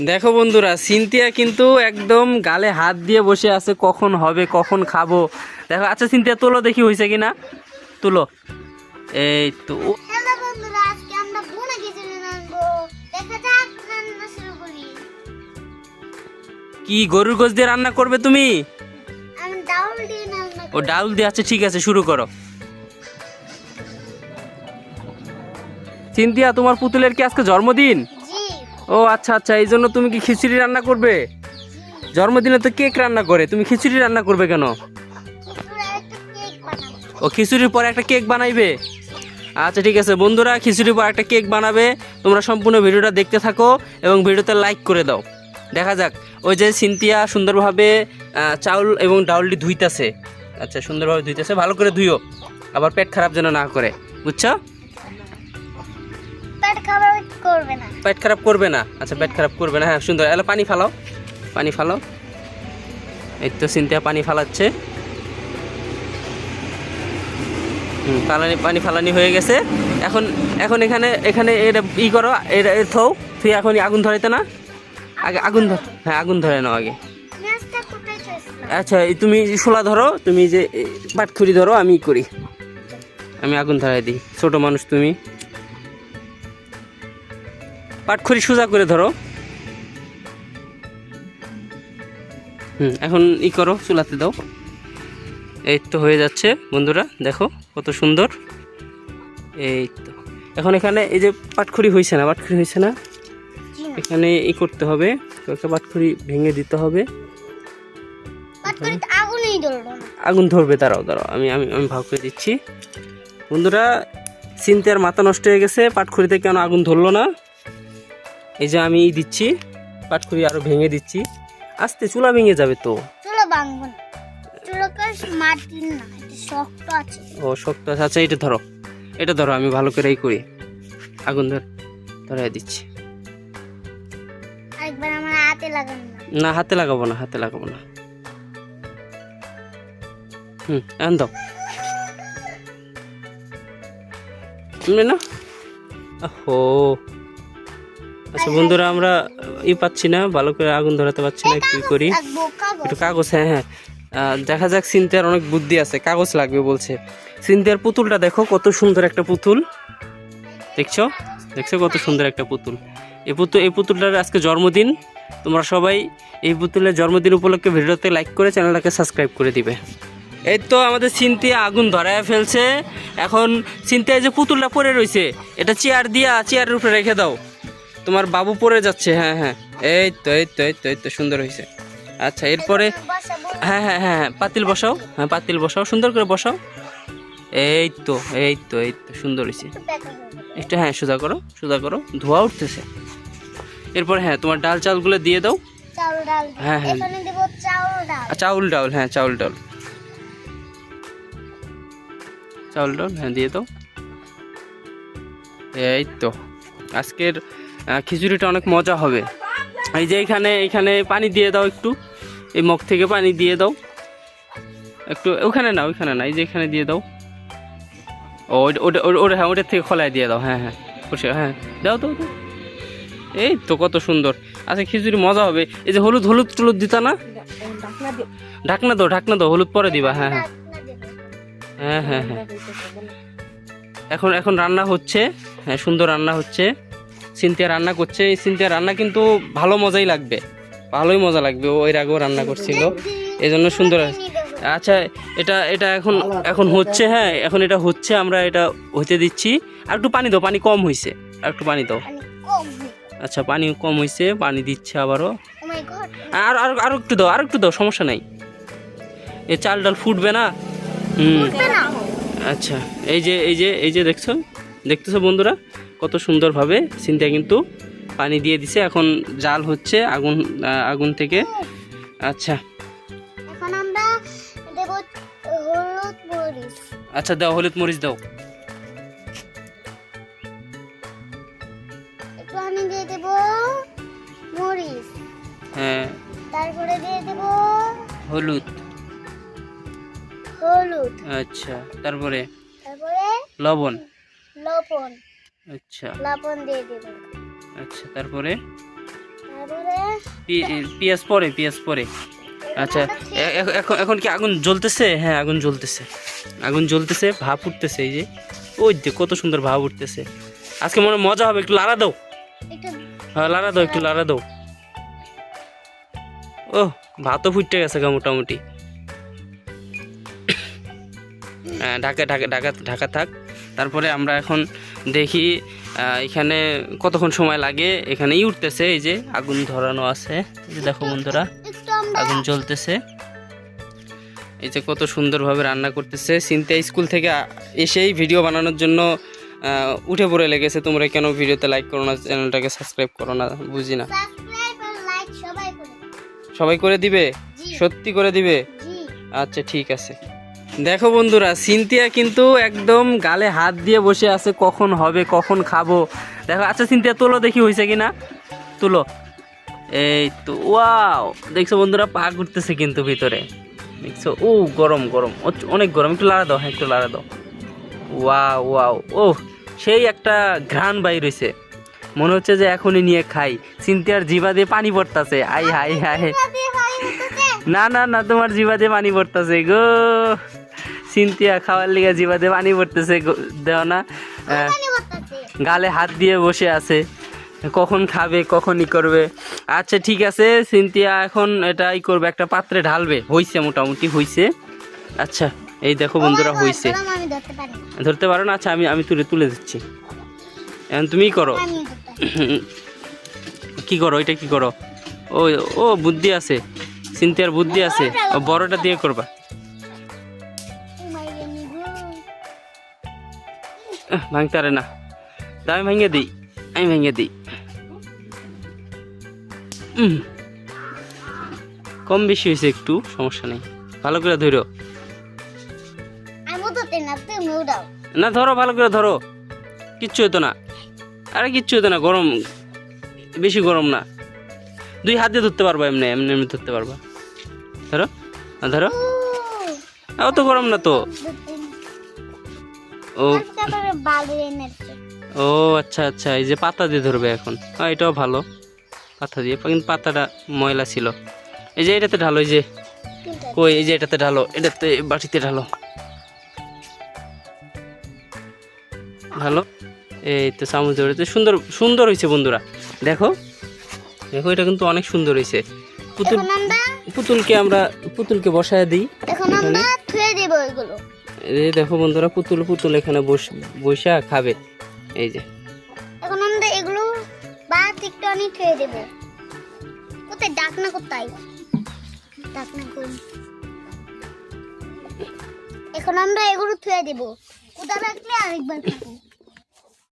দেখো বন্ধুরা সিনথিয়া কিন্তু একদম গালে হাত দিয়ে বসে আছে কখন হবে কখন খাব। দেখো আচ্ছা সিনথিয়া তোলো দেখি হয়েছে কিনা। তুলো। এই তো। কি গরুর গোশ দিয়ে রান্না করবে তুমি? ও ডাউল দিয়ে আচ্ছা ঠিক আছে শুরু করো। সিনতিয়া তোমার পুতুলের কি আজকে জন্মদিন? ও আচ্ছা আচ্ছা এই জন্য তুমি কি খিচুড়ি রান্না করবে? জন্মদিনে তো কেক রান্না করে, তুমি খিচুড়ি রান্না করবে কেন? ও খিচুড়ির পরে একটা কেক বানাইবে? আচ্ছা ঠিক আছে, বন্ধুরা, খিচুড়ির পর একটা কেক বানাবে। তোমরা সম্পূর্ণ ভিডিওটা দেখতে থাকো এবং ভিডিওতে লাইক করে দাও। দেখা যাক, ওই যে সিনথিয়া সুন্দরভাবে চাউল এবং ডাউলটি ধুইতেছে। আচ্ছা সুন্দরভাবে ধুইতেছে, ভালো করে ধুইও। আবার পেট খারাপ যেন না করে, বুঝছ? পেট খাবার করবে না। পেট খারাপ করবে না? আচ্ছা পেট খারাপ করবে না। হ্যাঁ সুন্দর। এলো পানি ফালাও। পানি ফালাও। এই তো সিনথিয়া পানি ফালাচ্ছে। পালানি পানি ফালানি হয়ে গেছে। এখন এখন এখানে এখানে এটা ই করো এটা থৌ তুই এখন আগুন ধরাইতে না? আগে আগুন ধর হ্যাঁ আগুন ধরে নাও আগে। আচ্ছা তুমি শোলা ধরো তুমি যে পাটখুরি ধরো আমি করি। আমি আগুন ধরাই দিই। ছোটো মানুষ তুমি। পাটখুরি সোজা করে ধরো। হুম এখন ই করো চুলাতে দাও। এই তো হয়ে যাচ্ছে বন্ধুরা দেখো কত সুন্দর। এই তো। এখন এখানে এই যে পাটখুরি হয়েছে না পাটখুরি হয়েছে না? এখানে ই করতে হবে কয়েকটা পাটখুরি ভেঙে দিতে হবে। আগুন ধরবে দাঁড়াও দাঁড়াও আমি আমি আমি ভাগ করে দিচ্ছি। বন্ধুরা চিন্তার মাথা নষ্ট হয়ে গেছে পাটখড়িতে কেন আগুন ধরলো না? এই যে আমি দিচ্ছি পাটখড়ি আরও ভেঙে দিচ্ছি। আস্তে চুলা ভেঙে যাবে তো। চুলো ভাঙবো না। মাটির না এটা শক্ত আছে। ও শক্ত আছে। আচ্ছা এটা ধরো। এটা ধরো আমি ভালো করে এই করি। আগুন ধর ধরাই দিচ্ছি। আরেকবার আমার হাতে লাগান না। না হাতে লাগাবো না হাতে লাগাবো না। হুম এখন দাও। না? ও আচ্ছা বন্ধুরা, আমরা ই পাচ্ছি না, ভালো করে আগুন ধরাতে পারছি না, কি করি? একটু কাগজ হ্যাঁ হ্যাঁ। দেখা যাক, সিনথিয়ার অনেক বুদ্ধি আছে, কাগজ লাগবে বলছে। সিনথিয়ার পুতুলটা দেখো, কত সুন্দর একটা পুতুল। দেখছ? দেখছ কত সুন্দর একটা পুতুল। এই পুতুল এই পুতুলটার আজকে জন্মদিন। তোমরা সবাই এই পুতুলের জন্মদিন উপলক্ষে ভিডিওতে লাইক করে চ্যানেলটাকে সাবস্ক্রাইব করে দিবে। এই তো আমাদের সিনথিয়া আগুন ধরায় ফেলছে। এখন সিনথিয়া যে পুতুলটা পড়ে রয়েছে, এটা চেয়ার দিয়া চেয়ারের উপরে রেখে দাও। তোমার বাবু পরে যাচ্ছে হ্যাঁ হ্যাঁ। এই তো এই তো এই তো এই তো সুন্দর হয়েছে। আচ্ছা এরপরে হ্যাঁ হ্যাঁ হ্যাঁ হ্যাঁ পাতিল বসাও হ্যাঁ পাতিল বসাও সুন্দর করে বসাও। এই তো এই তো এই তো সুন্দর হয়েছে। একটু হ্যাঁ সোজা করো সোজা করো ধোয়া উঠতেছে। এরপর হ্যাঁ তোমার ডাল চালগুলো দিয়ে দাও। হ্যাঁ, হ্যাঁ। চাউল ডাল হ্যাঁ চাউল ডাল। চাউল ডাল হ্যাঁ দিয়ে দাও। এই তো আজকের খিচুড়িটা অনেক মজা হবে। এই যে এখানে এখানে পানি দিয়ে দাও একটু। এই মগ থেকে পানি দিয়ে দাও। একটু ওখানে না ওইখানে না এই যে এখানে দিয়ে দাও। ও ওটা- ওটা হ্যাঁ ওটার থেকে খোলায় দিয়ে দাও। হ্যাঁ হ্যাঁ হ্যাঁ দাও দাও। এই তো কত সুন্দর। আচ্ছা খিচুড়ি মজা হবে। এই যে হলুদ হলুদ টলুদ দিতা না? ঢাকনা দাও ঢাকনা দাও, হলুদ পরে দিবা। হ্যাঁ হ্যাঁ। হ্যাঁ হ্যাঁ হ্যাঁ। এখন এখন রান্না হচ্ছে। হ্যাঁ সুন্দর রান্না হচ্ছে। সিনথিয়া রান্না করছে এই সিনথিয়া রান্না কিন্তু ভালো মজাই লাগবে। ভালোই মজা লাগবে ও এর আগেও রান্না করছিল। এই জন্য সুন্দর আচ্ছা এটা এটা এখন এখন হচ্ছে হ্যাঁ এখন এটা হচ্ছে আমরা এটা হতে দিচ্ছি। আর একটু পানি দাও পানি কম হয়েছে আর একটু পানি দাও। আচ্ছা পানি কম হয়েছে পানি দিচ্ছে আবারও। আর আর আরও একটু দাও আর একটু দাও সমস্যা নাই। এ চাল ডাল ফুটবে না? হুম। আচ্ছা এই যে এই যে এই যে দেখছ? দেখতেছো বন্ধুরা? কত সুন্দরভাবে সিনথিয়া কিন্তু পানি দিয়ে দিছে। এখন জাল হচ্ছে আগুন আগুন থেকে। আচ্ছা। এখন আমরা দেব হলুদ মরিচ। আচ্ছা দাও হলুদ মরিচ দাও। একটু আমি দিয়ে দেব মরিচ। হ্যাঁ। তারপরে দিয়ে দেব হলুদ। হলুদ। আচ্ছা তারপরে? তারপরে লবণ। লবণ। আচ্ছা। লবণ দিয়ে দেব আচ্ছা তারপরে? তারপরে পেঁয়াজ পরে পেঁয়াজ পরে। আচ্ছা এখন এখন কি আগুন জ্বলতেছে? হ্যাঁ আগুন জ্বলতেছে। আগুন জ্বলতেছে ভাপ উঠতেছে এই যে। ওই যে কত সুন্দর ভাব উঠতেছে। আজকে মনে মজা হবে একটু লাড়া দাও। হ্যাঁ লাড়া দাও একটু লাড়া দাও। ও ভাতও ফুটতে গেছে গা মোটামুটি। হ্যাঁ ঢাকা ঢাকা ঢাকা ঢাকা থাক। তারপরে আমরা এখন দেখি এখানে কতক্ষণ সময় লাগে? এখানেই উঠতেছে এই যে আগুন ধরানো আছে। দেখো বন্ধুরা আগুন জ্বলতেছে। এই যে কত সুন্দরভাবে রান্না করতেছে। সিনথিয়া স্কুল থেকে এসেই ভিডিও বানানোর জন্য উঠে পড়ে লেগেছে। তোমরা কেন ভিডিওতে লাইক করো না চ্যানেলটাকে সাবস্ক্রাইব করো না বুঝি না। সবাই করে। দিবে? সত্যি করে দিবে? আচ্ছা ঠিক আছে। দেখো বন্ধুরা সিনথিয়া কিন্তু একদম গালে হাত দিয়ে বসে আছে কখন হবে কখন খাব। দেখো আচ্ছা সিনথিয়া তোলো দেখি হয়েছে কি না তুলো। এই তো ওয়াও। দেখছ বন্ধুরা পা ঘুরতেছে কিন্তু ভিতরে। দেখছ ও গরম গরম। অনেক গরম। একটু লাড়া দাও হ্যাঁ একটু লাড়া দাও। Wow wow. ও সেই একটা ঘ্রাণ বাই হয়েছে মনে হচ্ছে যে এখনই নিয়ে খাই। সিনথিয়ার জিভা দিয়ে পানি পড়তাছে। I high high. না না না তোমার জিবা দিয়ে পানি পড়তেছে গো। সিনতিয়া খাওয়ার লিগে জিবাতে পানি পড়তেছে দেও না। গালে হাত দিয়ে বসে আছে। কখন খাবে কখনই করবে। আচ্ছা ঠিক আছে সিনতিয়া এখন এটাই করবে একটা পাত্রে ঢালবে। হইছে মোটামুটি হইছে। আচ্ছা এই দেখো বন্ধুরা হইছে। ধরতে পারি। না। আচ্ছা আমি আমি তুলে তুলে দিচ্ছি। এখন তুমিই করো। কি করো এটা কি করো? ও ও বুদ্ধি আছে। সিনতিয়ার বুদ্ধি আছে। ও বড়টা দিয়ে করবা। ভাঙতে না। আমি ভেঙে দিই আমি ভেঙে দিই। কম বেশি হয়েছে একটু সমস্যা নেই। ভালো করে ধরো। না ধরো ভালো করে ধরো। কিচ্ছু হতো না। আরে কিচ্ছু হতো না গরম। বেশি গরম না। দুই হাত দিয়ে ধরতে পারবা এমনি এমনি এমনি ধরতে পারবা। ধরো ধরো। অত গরম না তো। ও। ও আচ্ছা আচ্ছা এই যে পাতা দিয়ে ধরবে এখন। হ্যাঁ এটাও ভালো। পাতা দিয়ে কিন্তু পাতাটা ময়লা ছিল। এই যে এটাতে ঢালো এই যে কই এই যে এটাতে ঢালো এটাতে বাটিতে ঢালো। ঢালো? এই তো চামচ ধরেছে সুন্দর সুন্দর হয়েছে বন্ধুরা। দেখো দেখো এটা কিন্তু অনেক সুন্দর হয়েছে। পুতুল পুতুলকে আমরা পুতুলকে বসায় দিই। এখন। এই দেখো বন্ধুরা, পুতুল পুতুল এখানে বসে খাবে। এই যে। এখন আমরা এগুলো বা দেব ওতে ডাক না কোথায়? ডাকনা কোথায়? ডাকনা কই এখন আমরা এগুলো থুয়ে দেব। কোথা রাখলে আরেকবার খাব?